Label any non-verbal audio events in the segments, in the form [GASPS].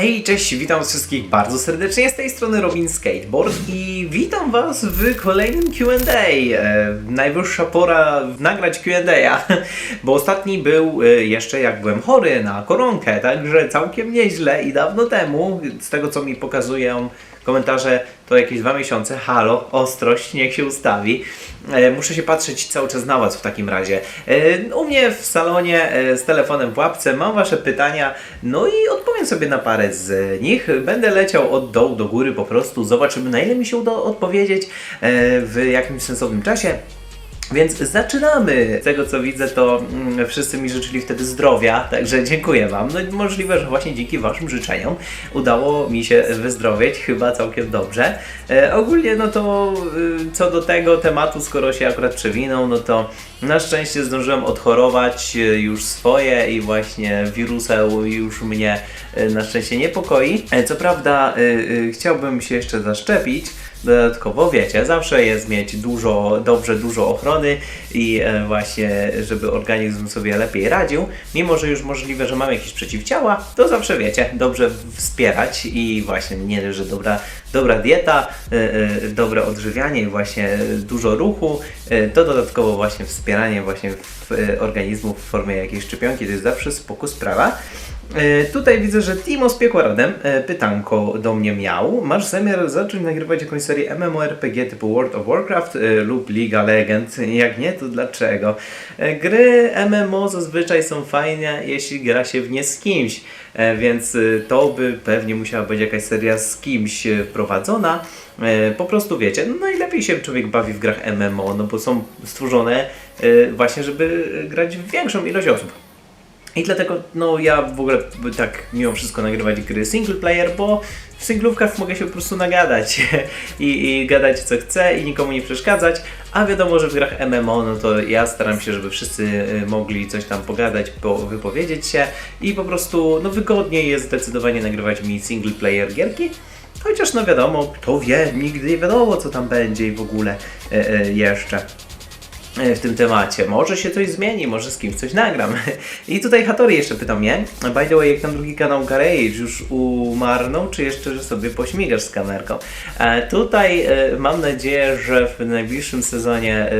Hej, cześć, witam wszystkich bardzo serdecznie z tej strony Robin Skateboard i witam Was w kolejnym Q&A. E, najwyższa pora nagrać Q&A, bo ostatni był e, jeszcze jak byłem chory na koronkę, także całkiem nieźle i dawno temu, z tego co mi pokazują komentarze, to jakieś dwa miesiące. Halo, ostrość, niech się ustawi. E, muszę się patrzeć cały czas na Was w takim razie. E, u mnie w salonie e, z telefonem w łapce mam Wasze pytania, no i odpowiem sobie na parę z nich. Będę leciał od dołu do góry po prostu, zobaczymy na ile mi się uda odpowiedzieć w jakimś sensownym czasie. Więc zaczynamy! Z tego co widzę, to mm, wszyscy mi życzyli wtedy zdrowia, także dziękuję Wam. No i możliwe, że właśnie dzięki Waszym życzeniom udało mi się wyzdrowieć, chyba całkiem dobrze. E, ogólnie, no to y, co do tego tematu, skoro się akurat przewinął, no to na szczęście zdążyłem odchorować y, już swoje i właśnie wiruseł już mnie y, na szczęście niepokoi. E, co prawda, chciałbym się jeszcze zaszczepić. Dodatkowo wiecie, zawsze jest mieć dużo, dobrze dużo ochrony i e, właśnie, żeby organizm sobie lepiej radził. Mimo, że już możliwe, że mam jakieś przeciwciała, to zawsze wiecie, dobrze wspierać i właśnie nie, że dobra, dobra dieta, e, e, dobre odżywianie właśnie dużo ruchu, e, to dodatkowo właśnie wspieranie właśnie organizmu w formie jakiejś szczepionki, to jest zawsze spoko sprawa. E, Tutaj widzę, że Timo z Piekłarodem e, pytanko do mnie miał. Masz zamiar zacząć nagrywać jakąś serię MMORPG typu World of Warcraft e, lub League of Legends? Jak nie, to dlaczego? Gry MMO zazwyczaj są fajne, jeśli gra się w nie z kimś, więc to by pewnie musiała być jakaś seria z kimś prowadzona. Po prostu wiecie, no najlepiej się człowiek bawi w grach MMO, no bo są stworzone właśnie, żeby grać w większą ilość osób. I dlatego no ja w ogóle tak mimo wszystko nagrywać gry single player, bo w singlówkach mogę się po prostu nagadać [LAUGHS] i, i gadać co chcę i nikomu nie przeszkadzać, a wiadomo, że w grach MMO no to ja staram się, żeby wszyscy y, mogli coś tam pogadać, po, wypowiedzieć się i po prostu no wygodniej jest zdecydowanie nagrywać mi single player gierki. Chociaż no wiadomo, kto wie, nigdy nie wiadomo co tam będzie i w ogóle e, e, jeszcze w tym temacie. Może się coś zmieni, może z kimś coś nagram. I tutaj Hattori jeszcze pyta mnie, by the way, jak tam drugi kanał Garage już umarnął, czy jeszcze, że sobie pośmigasz z kamerką? E, tutaj e, mam nadzieję, że w najbliższym sezonie e,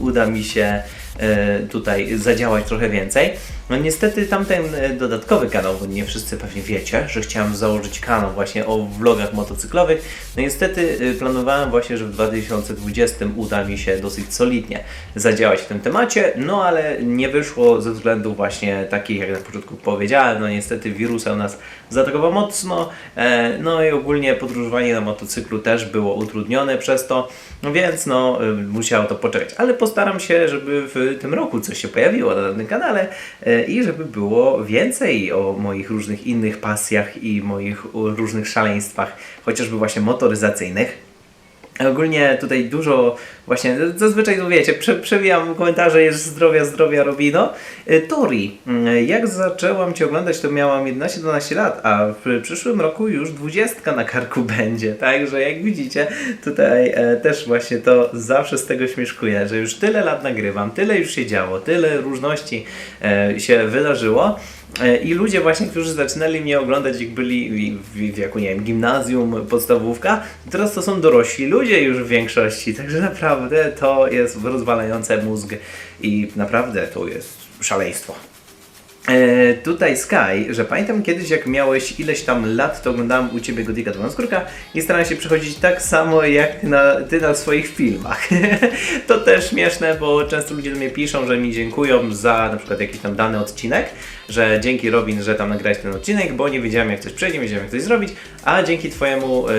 uda mi się e, tutaj zadziałać trochę więcej. No niestety tamten e, dodatkowy kanał, bo nie wszyscy pewnie wiecie, że chciałem założyć kanał właśnie o vlogach motocyklowych. No niestety e, planowałem właśnie, że w 2020 uda mi się dosyć solidnie zadziałać w tym temacie, no ale nie wyszło ze względów właśnie takich, jak na początku powiedziałem, no niestety wirus u nas zaatakował mocno, e, no i ogólnie podróżowanie na motocyklu też było utrudnione przez to, no więc no musiało to poczekać, ale postaram się, żeby w tym roku coś się pojawiło na danym kanale i żeby było więcej o moich różnych innych pasjach i moich różnych szaleństwach, chociażby właśnie motoryzacyjnych. Ogólnie tutaj dużo właśnie, zazwyczaj to wiecie, prze, przewijam komentarze, jest zdrowia, zdrowia Robino. Y, Tori, y, jak zaczęłam Cię oglądać, to miałam 11-12 lat, a w przyszłym roku już 20 na karku [LAUGHS] będzie, także jak widzicie, tutaj e, też właśnie to zawsze z tego śmieszkuję, że już tyle lat nagrywam, tyle już się działo, tyle różności e, się wydarzyło. E, I ludzie właśnie, którzy zaczynali mnie oglądać, jak byli w, w nie wiem, gimnazjum, podstawówka, teraz to są dorośli ludzie już w większości, [LAUGHS] także naprawdę to jest rozwalające mózg i naprawdę to jest szaleństwo. E, tutaj Sky, że pamiętam kiedyś jak miałeś ileś tam lat, to oglądałem u Ciebie Godika Skórka i starałem się przechodzić tak samo jak na, Ty na swoich filmach. [LAUGHS] to też śmieszne, bo często ludzie do mnie piszą, że mi dziękują za na przykład jakiś tam dany odcinek, że dzięki Robin, że tam nagrałeś ten odcinek, bo nie wiedziałem jak coś przejdzie, nie wiedziałem jak coś zrobić, a dzięki Twojemu e,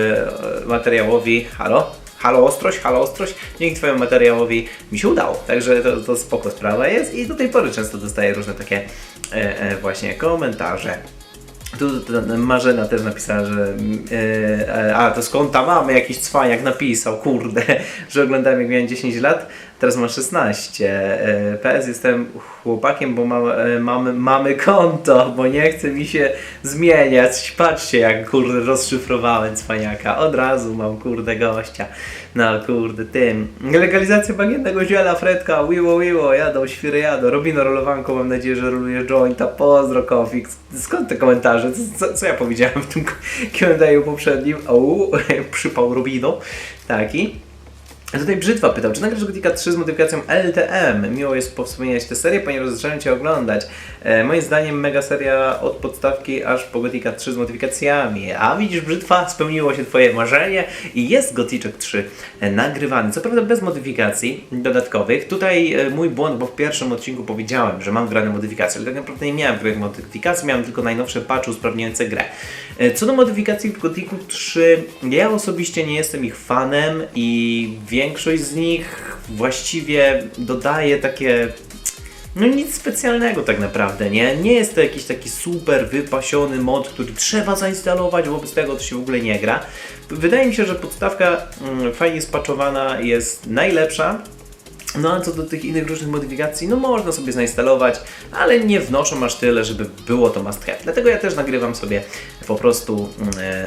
materiałowi, halo? Halo Ostrość, halo Ostrość, dzięki Twojemu materiałowi mi się udało. Także to, to spoko sprawa jest i do tej pory często dostaję różne takie właśnie komentarze. Tu Marzena też napisała, że e, e, a to skąd ta mamy jakiś cwaniak napisał, kurde, [LAUGHS] że oglądałem jak miałem 10 lat, teraz ma 16. E, PS jestem chłopakiem, bo mam, e, mamy, mamy konto, bo nie chce mi się zmieniać. Patrzcie jak kurde rozszyfrowałem cwaniaka. Od razu mam kurde gościa. No kurde tym. Legalizacja bagiennego ziela, Fredka, wiło wiło, jadą, świry jadą. Robino rolowanko, mam nadzieję, że roluje jointa. Pozdro Kofik. Skąd te komentarze? Co, co, ja powiedziałem w tym [LAUGHS] Q&A poprzednim? O, [LAUGHS] przypał Robino. Taki. A tutaj Brzytwa pytał, czy nagrasz Gotika 3 z modyfikacją LTM? Miło jest powspominać tę serię, ponieważ zacząłem Cię oglądać. E, moim zdaniem mega seria od podstawki aż po Gotika 3 z modyfikacjami. A widzisz Brzytwa, spełniło się Twoje marzenie i jest Goticzek 3 e, nagrywany. Co prawda bez modyfikacji dodatkowych. Tutaj e, mój błąd, bo w pierwszym odcinku powiedziałem, że mam grane modyfikacje, ale tak naprawdę nie miałem grać modyfikacji, miałem tylko najnowsze patchy usprawniające grę. E, Co do modyfikacji w Gotiku 3, ja osobiście nie jestem ich fanem i większość z nich właściwie dodaje takie no nic specjalnego tak naprawdę, nie? Nie jest to jakiś taki super wypasiony mod, który trzeba zainstalować, wobec tego to się w ogóle nie gra. Wydaje mi się, że podstawka mm, fajnie spaczowana jest najlepsza, no a co do tych innych różnych modyfikacji, no można sobie zainstalować, ale nie wnoszą aż tyle, żeby było to must have. Dlatego ja też nagrywam sobie po prostu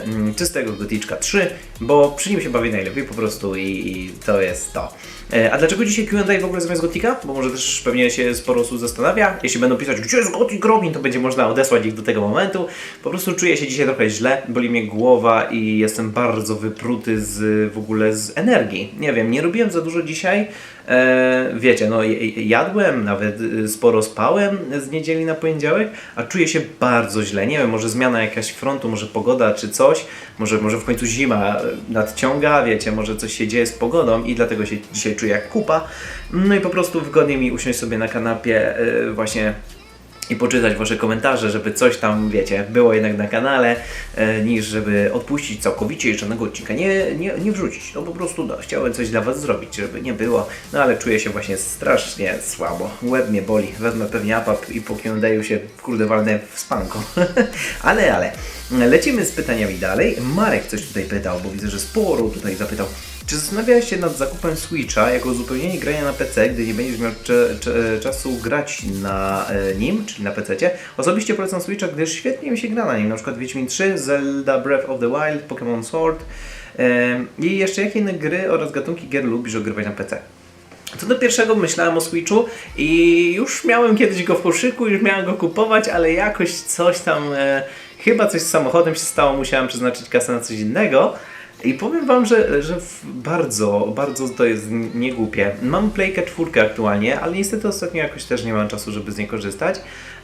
mm, czystego Goticzka 3, bo przy nim się bawię najlepiej po prostu i, i to jest to. E, A dlaczego dzisiaj Q&A w ogóle zamiast Gotika? Bo może też pewnie się sporo osób zastanawia. Jeśli będą pisać, gdzie jest Gotik Robin, to będzie można odesłać ich do tego momentu. Po prostu czuję się dzisiaj trochę źle, boli mnie głowa i jestem bardzo wypruty z w ogóle z energii. Nie wiem, nie robiłem za dużo dzisiaj. E, wiecie, no jadłem, nawet y, sporo spałem z niedzieli na poniedziałek, a czuję się bardzo źle. Nie wiem, może zmiana jakaś frontu, może pogoda czy coś, może, może w końcu zima nadciąga, wiecie, może coś się dzieje z pogodą i dlatego się dzisiaj czuję jak kupa. No i po prostu wygodnie mi usiąść sobie na kanapie y, właśnie i poczytać Wasze komentarze, żeby coś tam, wiecie, było jednak na kanale, e, niż żeby odpuścić całkowicie i żadnego odcinka nie, nie, nie wrzucić. No po prostu no, chciałem coś dla Was zrobić, żeby nie było, no ale czuję się właśnie strasznie słabo. Łeb mnie boli, wezmę pewnie apap i po Q&A się kurde walnę w spanko. [LAUGHS] ale, ale, lecimy z pytaniami dalej. Marek coś tutaj pytał, bo widzę, że sporo tutaj zapytał. Czy zastanawiałeś się nad zakupem Switcha jako uzupełnienie grania na PC, gdy nie będziesz miał czasu grać na e, nim, czyli na PC? Osobiście polecam Switcha, gdyż świetnie mi się gra na nim, na przykład Wiedźmin 3, Zelda Breath of the Wild, Pokémon Sword em, i jeszcze jakie inne gry oraz gatunki gier lubisz ogrywać na PC? Co do pierwszego myślałem o Switchu i już miałem kiedyś go w koszyku, już miałem go kupować, ale jakoś coś tam, e, chyba coś z samochodem się stało, musiałem przeznaczyć kasę na coś innego. I powiem Wam, że, że bardzo, bardzo to jest niegłupie. Mam Playkę 4 aktualnie, ale niestety ostatnio jakoś też nie mam czasu, żeby z niej korzystać.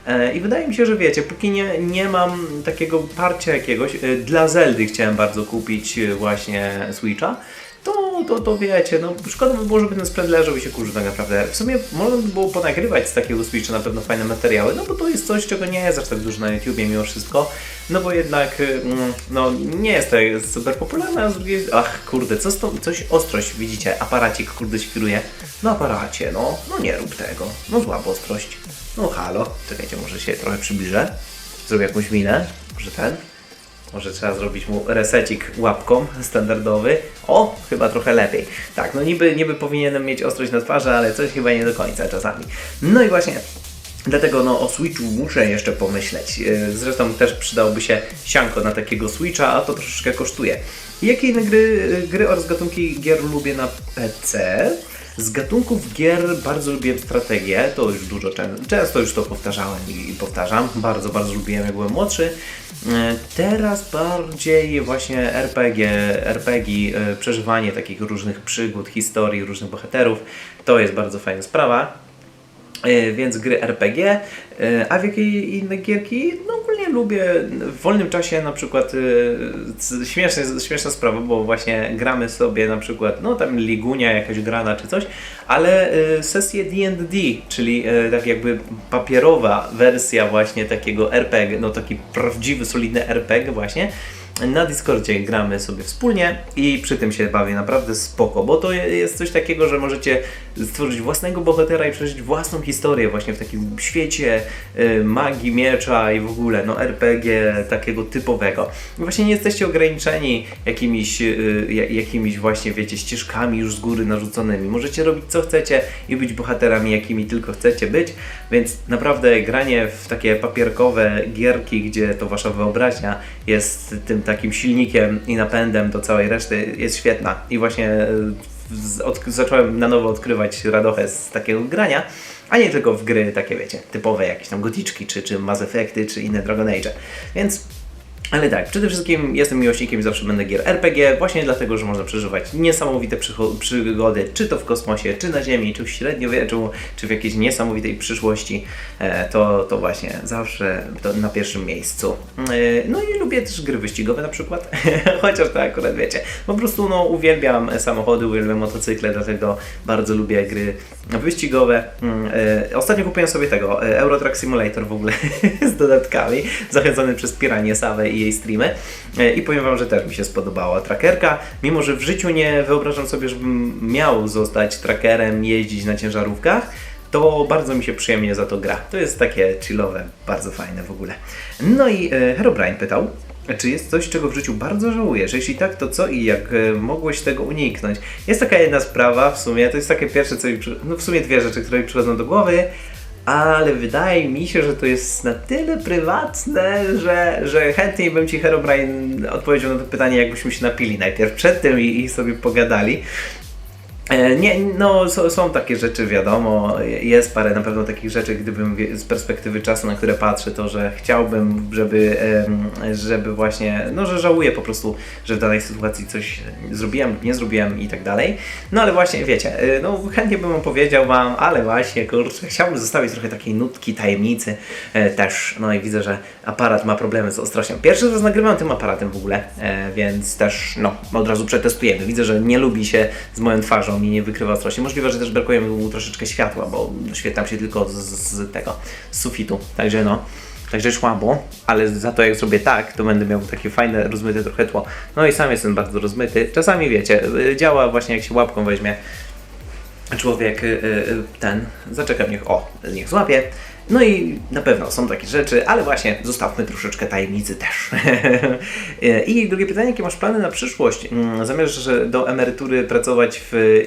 E, I wydaje mi się, że wiecie, póki nie, nie mam takiego parcia jakiegoś, e, dla Zeldy chciałem bardzo kupić e, właśnie Switcha, to, to, to wiecie, no szkoda by było, żeby ten sprzęt leżał i się kurzył tak naprawdę. W sumie można by było ponagrywać z takiego Switcha na pewno fajne materiały, no bo to jest coś, czego nie jest aż tak dużo na YouTubie mimo wszystko, no bo jednak, mm, no nie jest to super popularne, a z drugiej, ach kurde, co z tą, coś ostrość, widzicie, aparacik kurde świruje, no aparacie, no, no nie rób tego, no zła ostrość, no halo, czekajcie, może się trochę przybliżę, zrobię jakąś minę, może ten, może trzeba zrobić mu resecik łapką standardowy. O, chyba trochę lepiej. Tak, no niby, niby powinienem mieć ostrość na twarzy, ale coś chyba nie do końca czasami. No i właśnie Dlatego no, o Switchu muszę jeszcze pomyśleć. Yy, Zresztą też przydałoby się sianko na takiego Switcha, a to troszeczkę kosztuje. Jakie inne gry, gry oraz gatunki gier lubię na PC? Z gatunków gier bardzo lubiłem strategię, to już dużo czę- często już to powtarzałem i powtarzam. Bardzo, bardzo lubiłem jak byłem młodszy. E, Teraz bardziej właśnie RPG, RPG, e, przeżywanie takich różnych przygód, historii, różnych bohaterów. To jest bardzo fajna sprawa. E, Więc gry RPG, a w jakiej inne gierki? No lubię w wolnym czasie na przykład c- śmieszne, śmieszna sprawa, bo właśnie gramy sobie na przykład, no tam Ligunia jakaś grana czy coś, ale e, sesję D&D, czyli e, tak jakby papierowa wersja właśnie takiego RPG, no taki prawdziwy, solidny RPG właśnie, Na Discordzie gramy sobie wspólnie i przy tym się bawię naprawdę spoko, bo to jest coś takiego, że możecie stworzyć własnego bohatera i przeżyć własną historię właśnie w takim świecie y, magii, miecza i w ogóle no RPG takiego typowego. I właśnie nie jesteście ograniczeni jakimiś, y, ja- jakimiś właśnie, wiecie, ścieżkami już z góry narzuconymi. Możecie robić co chcecie i być bohaterami, jakimi tylko chcecie być, więc naprawdę granie w takie papierkowe gierki, gdzie to wasza wyobraźnia jest tym takim silnikiem i napędem do całej reszty jest świetna. I właśnie e, zacząłem na nowo odkrywać radochę z takiego grania, a nie tylko w gry takie, wiecie, typowe jakieś tam goticzki, czy, czy Mass Effecty, czy inne Dragon Age. Więc ale tak, przede wszystkim jestem miłośnikiem i zawsze będę gier RPG, właśnie dlatego, że można przeżywać niesamowite przygody, czy to w kosmosie, czy na Ziemi, czy w średniowieczu, czy w jakiejś niesamowitej przyszłości. E, to, to właśnie zawsze to na pierwszym miejscu. E, no i lubię też gry wyścigowe na przykład, [LAUGHS] chociaż to akurat wiecie. Po prostu no, uwielbiam samochody, uwielbiam motocykle, dlatego bardzo lubię gry wyścigowe. Mm, e, Ostatnio kupiłem sobie tego, e, Euro Truck Simulator w ogóle [LAUGHS] z dodatkami, zachęcony przez Piranię Sawę i jej streamy. E, I powiem Wam, że też mi się spodobała trackerka, mimo że w życiu nie wyobrażam sobie, żebym miał zostać trackerem, jeździć na ciężarówkach, to bardzo mi się przyjemnie za to gra. To jest takie chillowe, bardzo fajne w ogóle. No i e, Herobrine pytał, czy jest coś, czego w życiu bardzo żałujesz? Jeśli tak, to co i jak e, mogłeś tego uniknąć? Jest taka jedna sprawa w sumie, to jest takie pierwsze, co mi no w sumie dwie rzeczy, które mi przychodzą do głowy, ale wydaje mi się, że to jest na tyle prywatne, że, że chętniej bym Ci Herobrine odpowiedział na to pytanie, jakbyśmy się napili najpierw przed tym i, i sobie pogadali. E, Nie, no są, są takie rzeczy, wiadomo, jest parę na pewno takich rzeczy, gdybym z perspektywy czasu, na które patrzę, to że chciałbym, żeby, żeby właśnie, no że żałuję po prostu, że w danej sytuacji coś zrobiłem nie zrobiłem i tak dalej. No ale właśnie, wiecie, e, no chętnie bym opowiedział Wam, ale właśnie, kurczę, chciałbym zostawić trochę takiej nutki, tajemnicy e, też, no i widzę, że aparat ma problemy z ostrością. Pierwszy raz nagrywam tym aparatem w ogóle, więc też, no, od razu przetestujemy. Widzę, że nie lubi się z moją twarzą i nie wykrywa ostrości. Możliwe, że też brakuje mu troszeczkę światła, bo świetlam się tylko z, z tego, z sufitu. Także no, także słabo, ale za to jak zrobię tak, to będę miał takie fajne, rozmyte trochę tło. No i sam jestem bardzo rozmyty. Czasami wiecie, y, działa właśnie jak się łapką weźmie człowiek y, y, ten, zaczekam niech, o, niech złapie. No i na pewno są takie rzeczy, ale właśnie zostawmy troszeczkę tajemnicy też. [LAUGHS] I drugie pytanie, jakie masz plany na przyszłość? Mm, Zamierzasz do emerytury pracować w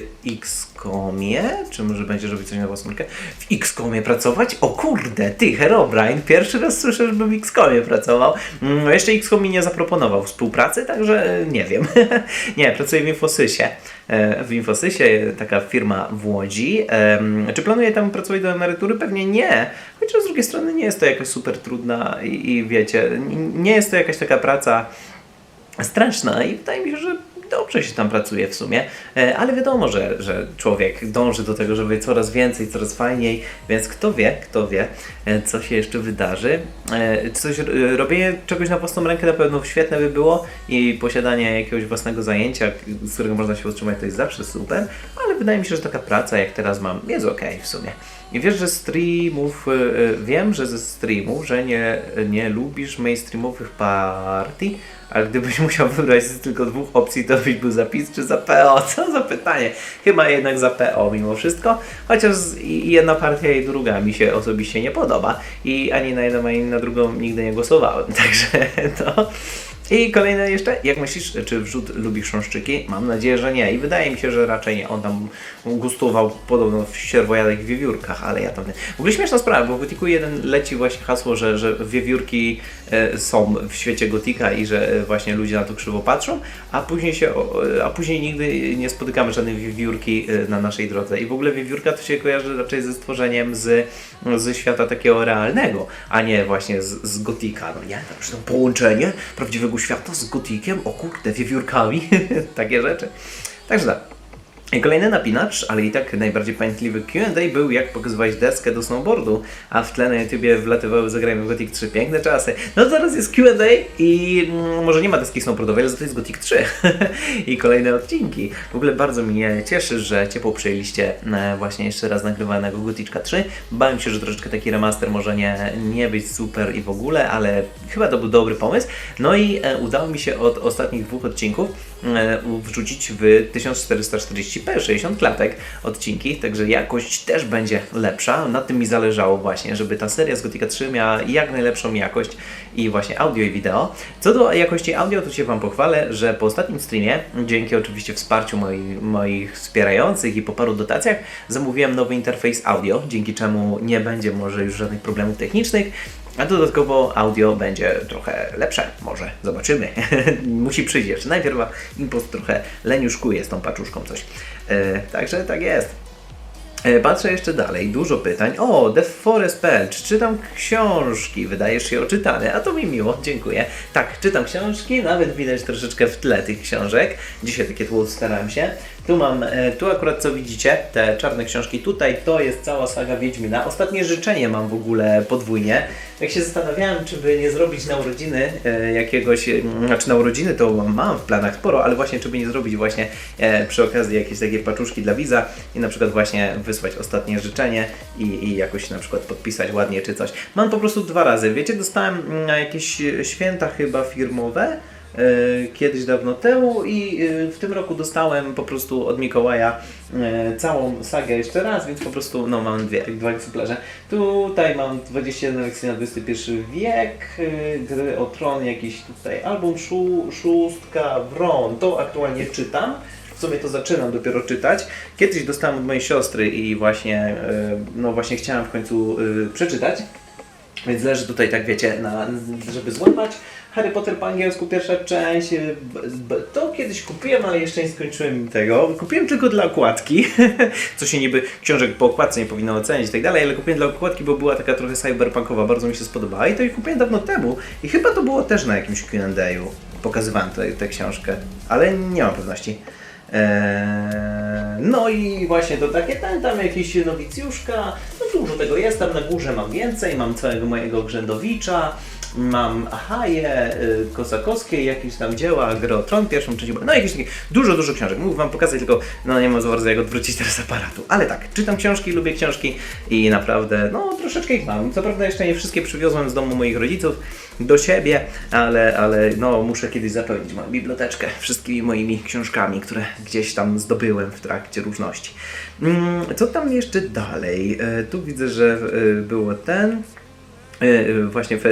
X-Comie? Czy może będziesz robić coś na własną rękę? W X-Comie pracować? O kurde, ty Herobrine, pierwszy raz słyszę, żebym w X-Comie pracował. Mm, Jeszcze X-Com mi nie zaproponował współpracy, także e, nie wiem. [LAUGHS] nie, pracuję w Infosysie. E, W Infosysie, taka firma w Łodzi. Czy planuję tam pracować do emerytury? Pewnie nie. Chociaż z drugiej strony nie jest to jakaś super trudna i, i wiecie, nie jest to jakaś taka praca straszna i wydaje mi się, że dobrze się tam pracuje w sumie, E, ale wiadomo, że, że człowiek dąży do tego, żeby coraz więcej, coraz fajniej, więc kto wie, kto wie, e, co się jeszcze wydarzy. E, Coś, robienie czegoś na własną rękę na pewno świetne by było i posiadanie jakiegoś własnego zajęcia, z którego można się utrzymać, to jest zawsze super, ale wydaje mi się, że taka praca, jak teraz mam, jest okej w sumie. I wiesz, że streamów, y, y, wiem, że ze streamów, że nie, nie lubisz mainstreamowych partii, ale gdybyś [LAUGHS] musiał wybrać z tylko dwóch opcji, to byś był za PiS czy za PO? [LAUGHS] Co za pytanie? Chyba jednak za PO mimo wszystko, chociaż jedna partia i druga mi się osobiście nie podoba i ani na jedną, ani na drugą nigdy nie głosowałem, [LAUGHS] także to... I kolejne jeszcze, jak myślisz, czy wrzut lubi chrząszczyki? Mam nadzieję, że nie. I wydaje mi się, że raczej nie. On tam gustował podobno w sierwojadach i wiewiórkach, ale ja tam nie. W ogóle śmieszna sprawa, bo w Gotiku 1 leci właśnie hasło, że, że wiewiórki e, są w świecie Gotika i że e, właśnie ludzie na to krzywo patrzą, a później się, o, a później nigdy nie spotykamy żadnej wiewiórki e, na naszej drodze. I w ogóle wiewiórka to się kojarzy raczej ze stworzeniem z, ze świata takiego realnego, a nie właśnie z, z Gotika. No nie, tam to połączenie prawdziwego świata z Gotikiem, o kurde, wiewiórkami, [LAUGHS] takie rzeczy. Także tak. Kolejny napinacz, ale i tak najbardziej pamiętliwy Q&A był jak pokazywać deskę do snowboardu, a w tle na YouTubie wlatywały zagrajmy w Gothic 3. Piękne czasy. No zaraz jest Q&A i mm, może nie ma deski snowboardowej, ale za to jest Gothic 3 [LAUGHS] i kolejne odcinki. W ogóle bardzo mnie cieszy, że ciepło przyjęliście e, właśnie jeszcze raz nagrywanego Gothicka 3. Bałem się, że troszeczkę taki remaster może nie, nie być super i w ogóle, ale chyba to był dobry pomysł. No i e, udało mi się od ostatnich dwóch odcinków wrzucić w 1440p 60 klatek odcinki, także jakość też będzie lepsza. Na tym mi zależało właśnie, żeby ta seria z Gothica 3 miała jak najlepszą jakość i właśnie audio i wideo. Co do jakości audio, to się Wam pochwalę, że po ostatnim streamie, dzięki oczywiście wsparciu moi, moich wspierających i po paru dotacjach, zamówiłem nowy interfejs audio, dzięki czemu nie będzie może już żadnych problemów technicznych. A dodatkowo audio będzie trochę lepsze, może zobaczymy. [LAUGHS] Musi przyjść jeszcze. Najpierw impost trochę leniuszkuje z tą paczuszką coś. E, także tak jest. E, Patrzę jeszcze dalej, dużo pytań. O, The Forest Pell, czy czytam książki? Wydajesz się oczytany, a to mi miło, dziękuję. Tak, czytam książki, nawet widać troszeczkę w tle tych książek. Dzisiaj takie tło staram się. Tu mam, e, tu akurat co widzicie, te czarne książki, tutaj to jest cała saga Wiedźmina. Ostatnie życzenie mam w ogóle podwójnie. Jak się zastanawiałem, czy by nie zrobić na urodziny e, jakiegoś, e, znaczy na urodziny to mam w planach sporo, ale właśnie czy by nie zrobić właśnie przy okazji jakieś takie paczuszki dla widza i na przykład właśnie wysłać ostatnie życzenie i, i jakoś na przykład podpisać ładnie czy coś. Mam po prostu dwa razy. Wiecie, dostałem mm, na jakieś święta chyba firmowe kiedyś dawno temu i e, w tym roku dostałem po prostu od Mikołaja e, całą sagę jeszcze raz, więc po prostu no mam dwie, dwa egzemplarze. Tutaj mam 21 lekcji na XXI wiek, e, gry o tron, jakiś tutaj album szó, szóstka, Wron, to aktualnie czytam. W sumie to zaczynam dopiero czytać. Kiedyś dostałem od mojej siostry i właśnie, e, no właśnie chciałem w końcu e, przeczytać. Więc leży tutaj, tak wiecie, na, żeby złapać. Harry Potter po angielsku, pierwsza część. b- To kiedyś kupiłem, ale jeszcze nie skończyłem tego. Kupiłem tylko dla okładki, [LAUGHS] co się niby książek po okładce nie powinno ocenić i tak dalej, ale kupiłem dla okładki, bo była taka trochę cyberpunkowa, bardzo mi się spodobała i to jej kupiłem dawno temu. I chyba to było też na jakimś Q&A'u. Pokazywałem tę książkę, ale nie mam pewności. Eee, no i właśnie to takie ten tam jakiś nowicjuszka, no dużo tego jest, tam na górze mam więcej, mam całego mojego Grzędowicza, mam Ahaje, y, Kosakowskie, jakieś tam dzieła, Gry o Tron, pierwszą, trzecią, no jakieś takie dużo, dużo książek. Mógł Wam pokazać, tylko no nie ma za bardzo jak odwrócić teraz aparatu. Ale tak, czytam książki, lubię książki i naprawdę, no troszeczkę ich mam. Co prawda jeszcze nie wszystkie przywiozłem z domu moich rodziców do siebie, ale, ale no muszę kiedyś zapełnić moją biblioteczkę wszystkimi moimi książkami, które gdzieś tam zdobyłem w trakcie różności. Mm, Co tam jeszcze dalej? E, Tu widzę, że e, było ten... E, właśnie fe,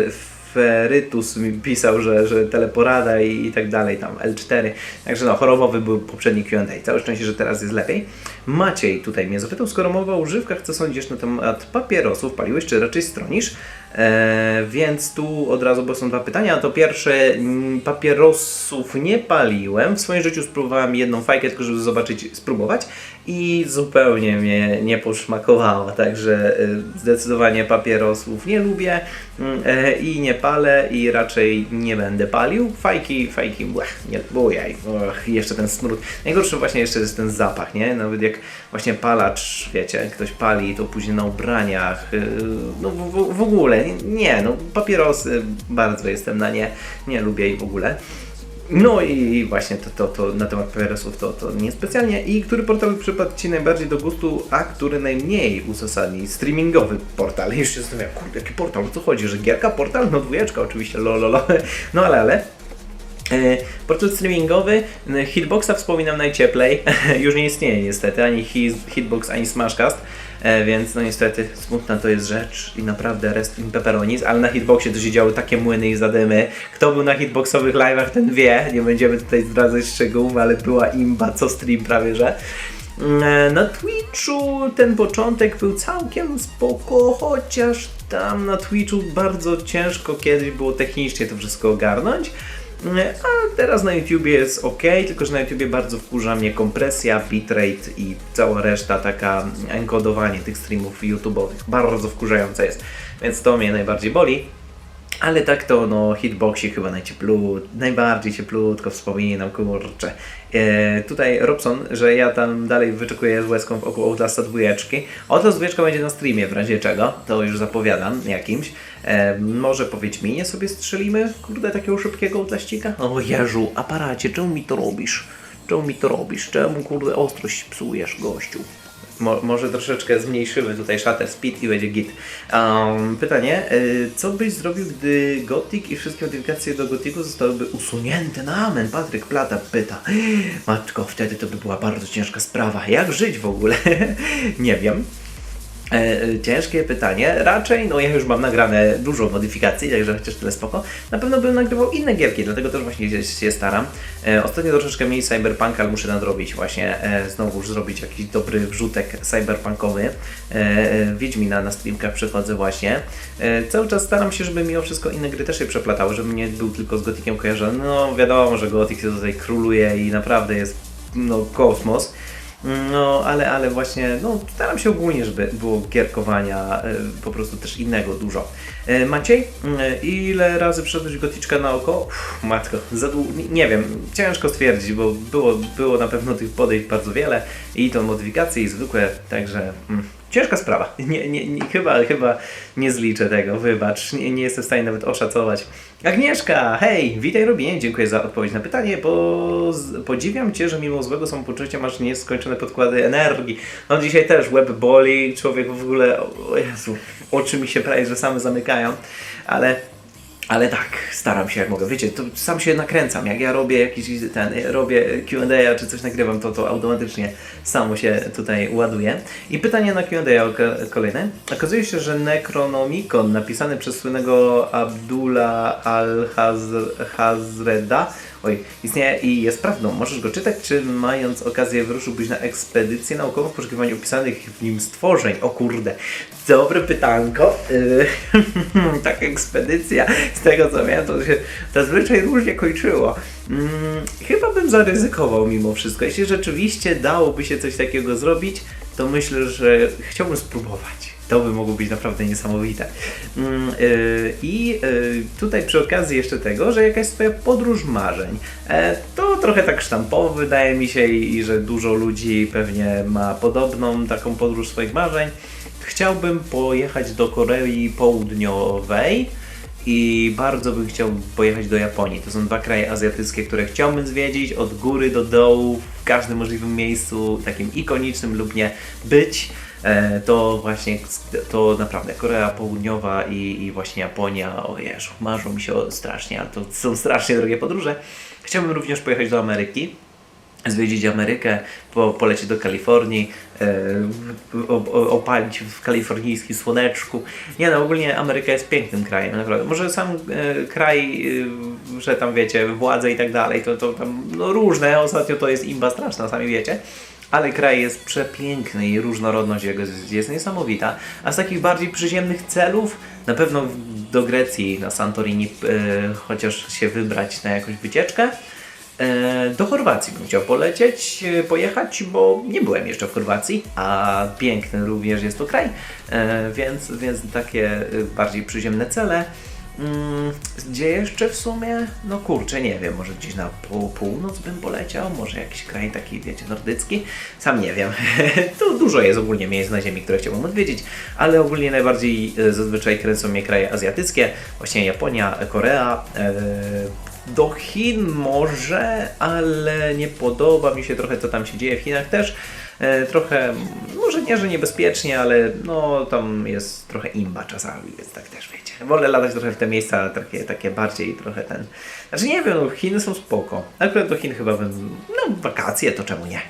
Ferytus mi pisał, że, że teleporada i, i tak dalej, tam L4. Także no, chorobowy był poprzedni Q&A. Całe szczęście, że teraz jest lepiej. Maciej tutaj mnie zapytał, skoro mowa o używkach, co sądzisz na temat papierosów? Paliłeś czy raczej stronisz? E, więc tu od razu, bo są dwa pytania. To pierwsze, mm, papierosów nie paliłem. W swoim życiu spróbowałem jedną fajkę, tylko żeby zobaczyć, spróbować i zupełnie mnie nie poszmakowało. Także e, zdecydowanie papierosów nie lubię mm, e, i nie palę i raczej nie będę palił. Fajki, fajki, blech, nie, och, jeszcze ten smród. Najgorszy właśnie jeszcze jest ten zapach, nie? Nawet jak właśnie palacz, wiecie, ktoś pali, to później na ubraniach, yy, no w, w, ogóle, nie, no papierosy, bardzo jestem na nie, nie lubię ich w ogóle. No i właśnie to, to, to na temat papierosów to, to niespecjalnie. I który portal przypadł Ci najbardziej do gustu, a który najmniej uzasadni? Streamingowy portal. Już się zastanawiam, kurde, jaki portal, o co chodzi, że gierka, portal? No dwójeczka oczywiście, lololo. No ale, ale. E, Portal streamingowy, Hitboxa wspominam najcieplej, [LAUGHS] już nie istnieje niestety, ani Hitbox, ani Smashcast, e, więc no niestety smutna to jest rzecz i naprawdę rest in pepperonis, ale na Hitboxie to się działy takie młyny i zadymy. Kto był na hitboxowych live'ach ten wie, nie będziemy tutaj zdradzać szczegółów, ale była imba co stream prawie, że. E, Na Twitchu ten początek był całkiem spoko, chociaż tam na Twitchu bardzo ciężko kiedyś było technicznie to wszystko ogarnąć. A teraz na YouTubie jest ok, tylko że na YouTubie bardzo wkurza mnie kompresja, bitrate i cała reszta taka enkodowanie tych streamów YouTube'owych. Bardzo wkurzające jest, więc to mnie najbardziej boli. Ale tak to no hitboxie chyba najcieplut, najbardziej cieplutko wspominam, kurczę. E, tutaj Robson, że ja tam dalej wyczekuję z łezką w oku Outlasta dwójeczki. Outlast dwójeczka będzie na streamie w razie czego, to już zapowiadam jakimś. E, może po Wiedźminie sobie strzelimy, kurde, takiego szybkiego Outlaścika? O Jeżu, aparacie, czemu mi to robisz? Czemu mi to robisz? Czemu kurde ostrość psujesz, gościu? Mo, może troszeczkę zmniejszymy tutaj shutter speed i będzie git. Um, pytanie, y, co byś zrobił, gdy Gothic i wszystkie modyfikacje do Gothicu zostałyby usunięte na amen? Patryk Plata pyta. [GASPS] Matko, wtedy to by była bardzo ciężka sprawa. Jak żyć w ogóle? [LAUGHS] Nie wiem. E, e, ciężkie pytanie. Raczej, no ja już mam nagrane dużo modyfikacji, także chociaż tyle spoko. Na pewno bym nagrywał inne gierki, dlatego też właśnie się, się staram. E, ostatnio troszeczkę mniej cyberpunk, ale muszę nadrobić właśnie, e, znowu zrobić jakiś dobry wrzutek cyberpunkowy. E, e, Wiedźmina na streamkach przechodzę właśnie. E, cały czas staram się, żeby mimo wszystko inne gry też się przeplatały, żebym nie był tylko z Gotikiem kojarzony. No wiadomo, że Gotik się tutaj króluje i naprawdę jest no kosmos. No, ale, ale właśnie, no, staram się ogólnie, żeby było gierkowania e, po prostu też innego dużo. E, Maciej, e, ile razy przeszedłeś goticzka na oko? Uff, matko, za dłu- nie- nie wiem, ciężko stwierdzić, bo było, było na pewno tych podejść bardzo wiele i to modyfikacje i zwykłe, także mm, ciężka sprawa. Nie, nie, nie, chyba, chyba nie zliczę tego, wybacz, nie, nie jestem w stanie nawet oszacować. Agnieszka, hej, witaj Robinie, dziękuję za odpowiedź na pytanie, bo podziwiam Cię, że mimo złego samopoczucia masz nieskończone podkłady energii. No dzisiaj też łeb boli, człowiek w ogóle, o Jezu, oczy mi się prawie, że same zamykają, ale ale tak, staram się jak mogę. Wiecie, to sam się nakręcam. Jak ja robię jakiś ten, robię QA czy coś nagrywam, to to automatycznie samo się tutaj ładuje. I pytanie na QA kolejne. Okazuje się, że Necronomicon napisany przez słynnego Abdullah al-Hazreda Oj, istnieje i jest prawdą. Możesz go czytać, czy mając okazję wyruszyłbyś na ekspedycję naukową w poszukiwaniu opisanych w nim stworzeń? O kurde, dobre pytanko. Yy, [LAUGHS] taka ekspedycja, z tego co wiem, to się zazwyczaj różnie kończyło. Mm, chyba bym zaryzykował mimo wszystko. Jeśli rzeczywiście dałoby się coś takiego zrobić, to myślę, że chciałbym spróbować. To by mogło być naprawdę niesamowite. Mm, yy, I yy, tutaj przy okazji jeszcze tego, że jakaś twoja podróż marzeń. E, to trochę tak sztampowo wydaje mi się i że dużo ludzi pewnie ma podobną taką podróż swoich marzeń. Chciałbym pojechać do Korei Południowej i bardzo bym chciał pojechać do Japonii. To są dwa kraje azjatyckie, które chciałbym zwiedzić od góry do dołu, w każdym możliwym miejscu, takim ikonicznym lub nie, być. E, To właśnie, to naprawdę Korea Południowa i, i właśnie Japonia, o Jezu, marzą mi się strasznie, ale to są strasznie drogie podróże. Chciałbym również pojechać do Ameryki, zwiedzić Amerykę, po, polecieć do Kalifornii, e, opalić w kalifornijskim słoneczku. Nie no, ogólnie Ameryka jest pięknym krajem, naprawdę. Może sam e, kraj, e, że tam wiecie, władze i tak dalej, to, to tam no, różne, ostatnio to jest imba straszna, sami wiecie. Ale kraj jest przepiękny i różnorodność jego jest, niesamowita. A z takich bardziej przyziemnych celów, na pewno do Grecji, na Santorini, e, chociaż się wybrać na jakąś wycieczkę. E, Do Chorwacji bym chciał polecieć, e, pojechać, bo nie byłem jeszcze w Chorwacji, a piękny również jest to kraj, e, więc, więc takie e, bardziej przyziemne cele. Mm, Gdzie jeszcze w sumie? No kurczę, nie wiem, może gdzieś na pół, północ bym poleciał, może jakiś kraj taki, wiecie, nordycki, sam nie wiem. [LAUGHS] tu dużo jest ogólnie miejsc na ziemi, które chciałbym odwiedzić, ale ogólnie najbardziej e, zazwyczaj kręcą mnie kraje azjatyckie, właśnie Japonia, Korea, e, do Chin może, ale nie podoba mi się trochę co tam się dzieje w Chinach też. E, trochę, może nie, że niebezpiecznie, ale no tam jest trochę imba czasami, więc tak też wiecie. Wolę latać trochę w te miejsca takie, takie bardziej trochę ten... Znaczy nie wiem, no, Chiny są spoko. Akurat do Chin chyba bym, no wakacje to czemu nie.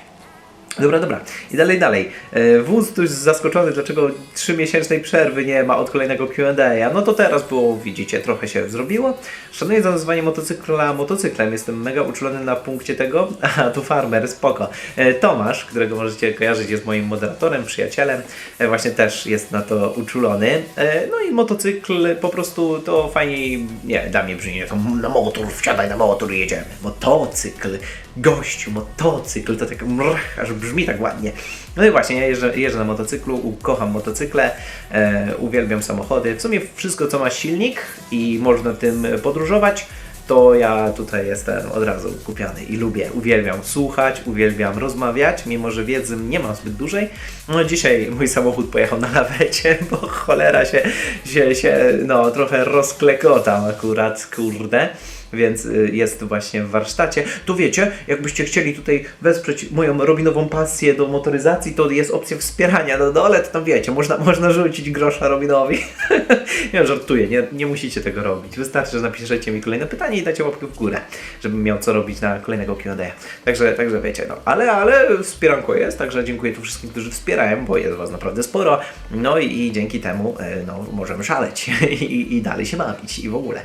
Dobra, dobra. I dalej, dalej. E, Wóz jest zaskoczony, dlaczego trzymiesięcznej przerwy nie ma od kolejnego Q&A. No to teraz było, widzicie, trochę się zrobiło. Szanuję za nazywanie motocykla motocyklem. Jestem mega uczulony na punkcie tego. [LAUGHS] A, tu farmer, spoko. E, Tomasz, którego możecie kojarzyć, jest moim moderatorem, przyjacielem. E, Właśnie też jest na to uczulony. No i motocykl po prostu to fajnie, nie, dla mnie brzmi, to na motor, wsiadaj na motor i jedziemy. Motocykl, gościu, motocykl, to tak mrach, aż brzmi tak ładnie. No i właśnie, ja jeżdżę, jeżdżę na motocyklu, kocham motocykle, e, uwielbiam samochody. W sumie wszystko, co ma silnik i można tym podróżować, to ja tutaj jestem od razu kupiony i lubię, uwielbiam słuchać, uwielbiam rozmawiać, mimo że wiedzy nie mam zbyt dużej. No dzisiaj mój samochód pojechał na lawecie, [LAUGHS] bo cholera się, się, się no trochę rozklekotał akurat, kurde więc y, jest właśnie w warsztacie. Tu wiecie, jakbyście chcieli tutaj wesprzeć moją Robinową pasję do motoryzacji, to jest opcja wspierania na dole, to wiecie, można, [LAUGHS] można rzucić grosza Robinowi. [LAUGHS] ja żartuję, nie, nie musicie tego robić. Wystarczy, że napiszecie mi kolejne pytanie i dacie łapkę w górę, żebym miał co robić na kolejnego Q&A. Także, także wiecie, no. Ale, ale wspieranko jest, także dziękuję tu wszystkim, którzy wspierają, bo jest Was naprawdę sporo. No i, i dzięki temu e, no, możemy szaleć [LAUGHS] i, i dalej się bawić i w ogóle.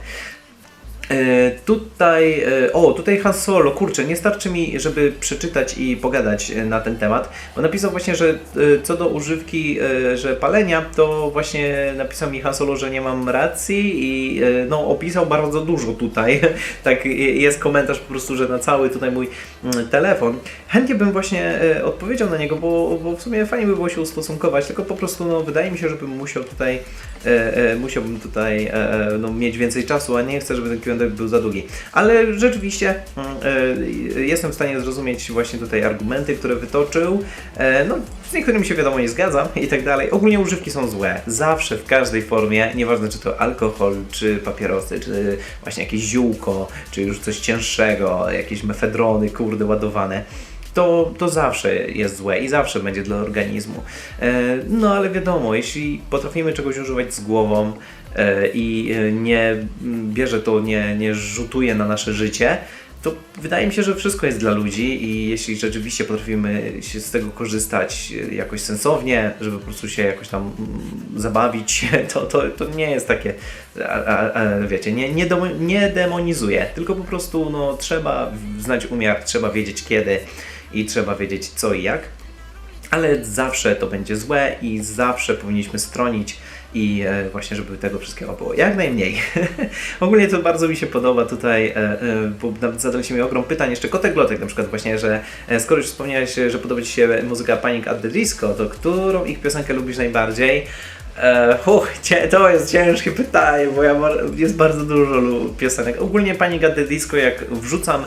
E, tutaj, e, o, tutaj Han Solo, kurczę, nie starczy mi, żeby przeczytać i pogadać e, na ten temat, bo napisał właśnie, że co do używki, że palenia, to właśnie napisał mi Han Solo, że nie mam racji i no opisał bardzo dużo tutaj, [LAUGHS] tak jest komentarz po prostu, że na cały tutaj mój mm, telefon. Chętnie bym właśnie odpowiedział na niego, bo, bo w sumie fajnie by było się ustosunkować, tylko po prostu no wydaje mi się, żebym musiał tutaj, musiałbym tutaj no, mieć więcej czasu, a nie chcę, żeby ten Q&A był za długi. Ale rzeczywiście mm, e, jestem w stanie zrozumieć właśnie tutaj argumenty, które wytoczył. E, no, z niektórymi się wiadomo nie zgadzam i tak dalej. Ogólnie używki są złe. Zawsze, w każdej formie, nieważne czy to alkohol, czy papierosy, czy właśnie jakieś ziółko, czy już coś cięższego, jakieś mefedrony, kurde, ładowane to, to zawsze jest złe i zawsze będzie dla organizmu. E, No ale wiadomo, jeśli potrafimy czegoś używać z głową i e, nie bierze to, nie, nie rzutuje na nasze życie, to wydaje mi się, że wszystko jest dla ludzi i jeśli rzeczywiście potrafimy się z tego korzystać e, jakoś sensownie, żeby po prostu się jakoś tam mm, zabawić, [LAUGHS] to, to, to nie jest takie, a, a, a, wiecie, nie, nie, nie demonizuje, tylko po prostu no, trzeba znać umiar, trzeba wiedzieć kiedy i trzeba wiedzieć co i jak. Ale zawsze to będzie złe i zawsze powinniśmy stronić i e, właśnie, żeby tego wszystkiego było jak najmniej. [LAUGHS] Ogólnie to bardzo mi się podoba tutaj, e, e, bo zadaliście mi ogrom pytań, jeszcze Kotek Lotek na przykład właśnie, że skoro już wspomniałeś, że podoba Ci się muzyka Panic at the Disco, to którą ich piosenkę lubisz najbardziej? Cie- to jest ciężkie pytanie, bo ja jest bardzo dużo piosenek. Ogólnie Panic at the Disco, jak wrzucam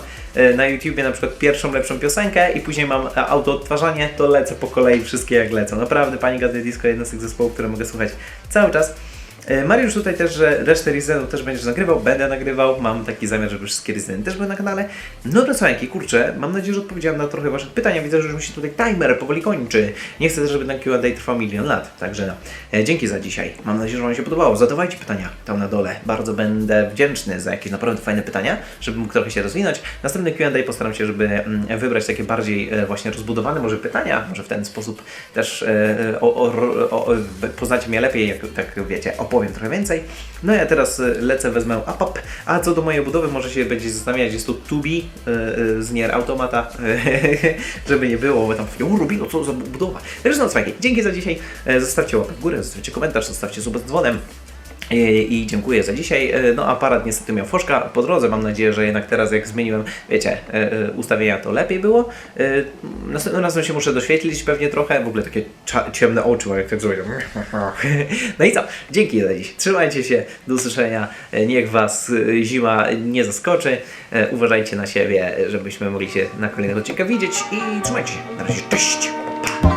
na YouTubie na przykład pierwszą lepszą piosenkę i później mam e, auto odtwarzanie, to lecę po kolei wszystkie jak lecą. Naprawdę Panic at the Disco jedno z tych zespołów, które mogę słuchać cały czas. E, Mariusz tutaj też, że resztę Rizenu też będziesz nagrywał, będę nagrywał, mam taki zamiar, żeby wszystkie Rizeny też były na kanale. No to słuchajki, kurczę, mam nadzieję, że odpowiedziałem na trochę Waszych pytań, widzę, że już mi się tutaj timer powoli kończy. Nie chcę, żeby ten Q&A trwał milion lat, także no. Dzięki za dzisiaj, mam nadzieję, że Wam się podobało. Zadawajcie pytania tam na dole, bardzo będę wdzięczny za jakieś naprawdę fajne pytania, żeby mógł trochę się rozwinąć. Następny Q&A postaram się, żeby mm, wybrać takie bardziej e, właśnie rozbudowane może pytania, może w ten sposób też o, o, o, poznacie mnie lepiej, jak tak wiecie, opowiem trochę więcej. No ja teraz e, lecę, wezmę apap, a co do mojej budowy może się będzie zastanawiać, jest to Tubi e, e, z Nier Automata, [LAUGHS] żeby nie było, bo tam o Rubino, co za budowa. Także no słuchajcie, dzięki za dzisiaj, zostawcie łapkę w górę, zostawcie komentarz, zostawcie suba z dzwonem. I, I dziękuję za dzisiaj. E, No aparat niestety miał foszka po drodze. Mam nadzieję, że jednak teraz jak zmieniłem, wiecie, e, e, ustawienia to lepiej było. E, Następnym razem się muszę doświetlić pewnie trochę. W ogóle takie ciemne oczy, jak tak zrobię. [LAUGHS] No i co? Dzięki za dziś. Trzymajcie się. Do usłyszenia. E, Niech Was e, zima nie zaskoczy. E, Uważajcie na siebie, żebyśmy mogli się na kolejnych odcinkach widzieć. I trzymajcie się. Na razie. Cześć. Pa.